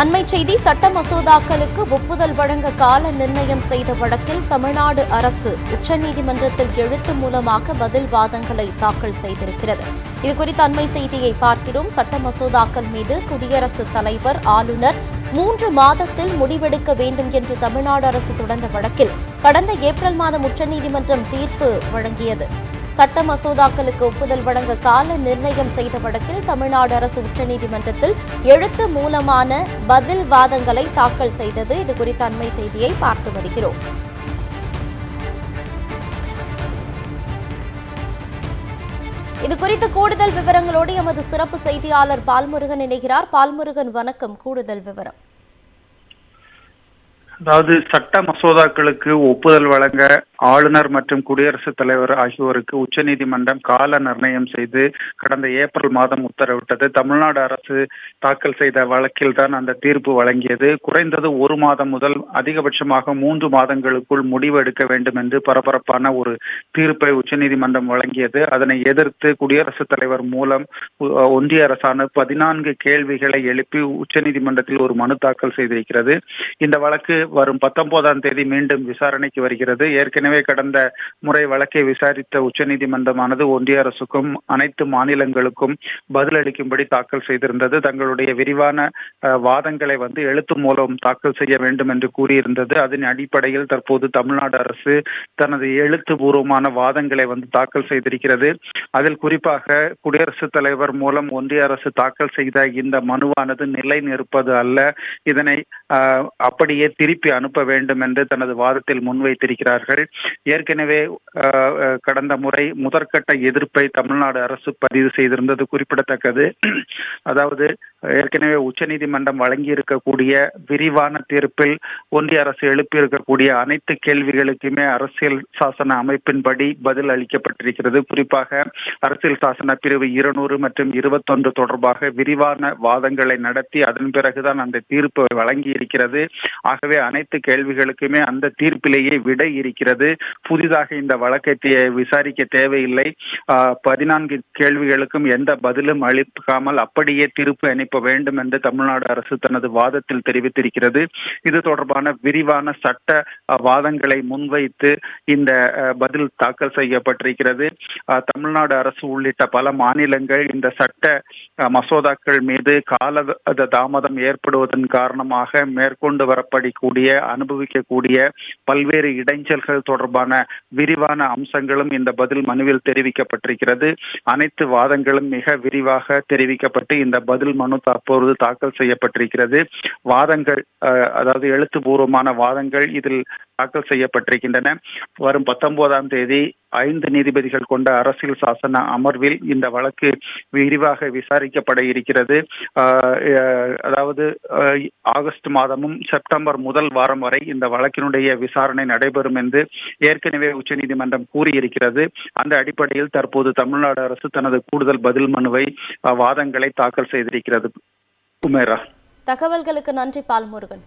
அண்மை செய்தி சட்ட மசோதாக்களுக்கு ஒப்புதல் வழங்க கால நிர்ணயம் செய்த வழக்கில் தமிழ்நாடு அரசு உச்சநீதிமன்றத்தில் எழுத்து மூலமாக பதில் வாதங்களை தாக்கல் செய்திருக்கிறது. இதுகுறித்த அண்மை செய்தியை பார்க்கிறோம். சட்ட மசோதாக்கள் மீது குடியரசுத் தலைவர் ஆளுநர் மூன்று மாதத்தில் முடிவெடுக்க வேண்டும் என்று தமிழ்நாடு அரசு தொடர்ந்த வழக்கில் கடந்த ஏப்ரல் மாதம் உச்சநீதிமன்றம் தீர்ப்பு வழங்கியது. சட்ட மசோதாக்களுக்கு ஒப்புதல் வழங்க கால நிர்ணயம் செய்த வழக்கில் தமிழ்நாடு அரசு உச்சநீதிமன்றத்தில் எழுத்து மூலமான பதில் வாதங்களை தாக்கல் செய்தது. இது குறித்த அண்மை செய்தியை பார்த்து வருகிறோம். இது குறித்த கூடுதல் விவரங்களோடு எமது சிறப்பு செய்தியாளர் பால்முருகன் இணைகிறார். பால்முருகன் வணக்கம். கூடுதல் விவரம். அதாவது சட்ட மசோதாக்களுக்கு ஒப்புதல் வழங்க ஆளுநர் மற்றும் குடியரசுத் தலைவர் ஆகியோருக்கு உச்சநீதிமன்றம் கால நிர்ணயம் செய்து கடந்த ஏப்ரல் மாதம் உத்தரவிட்டது. தமிழ்நாடு அரசு தாக்கல் செய்த வழக்கில் தான் அந்த தீர்ப்பு வழங்கியது. குறைந்தது ஒரு மாதம் முதல் அதிகபட்சமாக மூன்று மாதங்களுக்குள் முடிவு எடுக்க வேண்டும் என்று பரபரப்பான ஒரு தீர்ப்பை உச்சநீதிமன்றம் வழங்கியது. அதனை எதிர்த்து குடியரசுத் தலைவர் மூலம் ஒன்றிய அரசான பதினான்கு கேள்விகளை எழுப்பி உச்சநீதிமன்றத்தில் ஒரு மனு தாக்கல் செய்திருக்கிறது. இந்த வழக்கு வரும் பத்தொன்பதாம் தேதி மீண்டும் விசாரணைக்கு வருகிறது. ஏற்கனவே கடந்த முறை வழக்கை விசாரித்த உச்சநீதிமன்றமானது ஒன்றிய அரசுக்கும் அனைத்து மாநிலங்களுக்கும் பதிலளிக்கும்படி தாக்கல் செய்திருந்தது. தங்களுடைய விரிவான வாதங்களை வந்து எழுத்து மூலம் தாக்கல் செய்ய வேண்டும் என்று கூறியிருந்தது. அதன் அடிப்படையில் தற்போது தமிழ்நாடு அரசு தனது எழுத்துபூர்வமான வாதங்களை வந்து தாக்கல் செய்திருக்கிறது. அதில் குறிப்பாக குடியரசுத் தலைவர் மூலம் ஒன்றிய அரசு தாக்கல் செய்த இந்த மனுவானது நிலை நிற்பது அல்ல. இதனை ஆஹ், அப்படியே திருப்பி அனுப்ப வேண்டும் என்று தனது வாதத்தில் முன்வைத்திருக்கிறார்கள். ஏற்கனவே கடந்த முறை முதற்கட்ட எதிர்ப்பை தமிழ்நாடு அரசு பதிவு செய்திருந்தது குறிப்பிடத்தக்கது. அதாவது ஏற்கனவே உச்சநீதிமன்றம் வழங்கி இருக்கக்கூடிய விரிவான தீர்ப்பில் ஒன்றிய அரசு எழுப்பியிருக்கக்கூடிய அனைத்து கேள்விகளுக்குமே அரசியல் சாசன அமைப்பின்படி பதில் அளிக்கப்பட்டிருக்கிறது. குறிப்பாக அரசியல் சாசன பிரிவு இருநூறு மற்றும் இருபத்தொன்று தொடர்பாக விரிவான வாதங்களை நடத்தி அதன் பிறகுதான் அந்த தீர்ப்பு வழங்கி இருக்கிறது ஆகவே அனைத்து கேள்விகளுக்குமே அந்த தீர்ப்பிலேயே விடை இருக்கிறது. புதிதாக இந்த வழக்கை விசாரிக்க தேவையில்லை. பதினான்கு கேள்விகளுக்கும் எந்த பதிலும் அளிக்காமல் அப்படியே தீர்ப்பு அனுப்பி வேண்டும் என்று தமிழ்நாடு அரசு தனது வாதத்தில் தெரிவித்திருக்கிறது. இது தொடர்பான விரிவான சட்ட வாதங்களை முன்வைத்து இந்த பதில் தாக்கல் செய்யப்பட்டிருக்கிறது. தமிழ்நாடு அரசு உள்ளிட்ட பல மாநிலங்கள் இந்த சட்ட மசோதாக்கள் மீது கால தாமதம் ஏற்படுவதன் காரணமாக மேற்கொண்டு வரப்படக்கூடிய அனுபவிக்கக்கூடிய பல்வேறு இடைஞ்சல்கள் தொடர்பான விரிவான அம்சங்களும் இந்த பதில் மனுவில் தெரிவிக்கப்பட்டிருக்கிறது. அனைத்து வாதங்களும் மிக விரிவாக தெரிவிக்கப்பட்டு இந்த பதில் மனு தற்பொழுது தாக்கல் செய்யப்பட்டிருக்கிறது. வாதங்கள் அதாவது எழுத்துப்பூர்வமான வாதங்கள் இதில் தாக்கல் செய்யப்பட்டிருக்கின்றன. வரும் பத்தொன்பதாம் தேதி ஐந்து நீதிபதிகள் கொண்ட அரசியல் சாசன அமர்வில் இந்த வழக்கு விரிவாக விசாரிக்கப்பட இருக்கிறது. அதாவது ஆகஸ்ட் மாதமும் செப்டம்பர் முதல் வாரம் வரை இந்த வழக்கினுடைய விசாரணை நடைபெறும் என்று ஏற்கனவே உச்சநீதிமன்றம் கூறியிருக்கிறது. அந்த அடிப்படையில் தற்போது தமிழ்நாடு அரசு தனது கூடுதல் பதில் மனுவை வாதங்களை தாக்கல் செய்திருக்கிறது. உமேரா தகவல்களுக்கு நன்றி பால்முருகன்.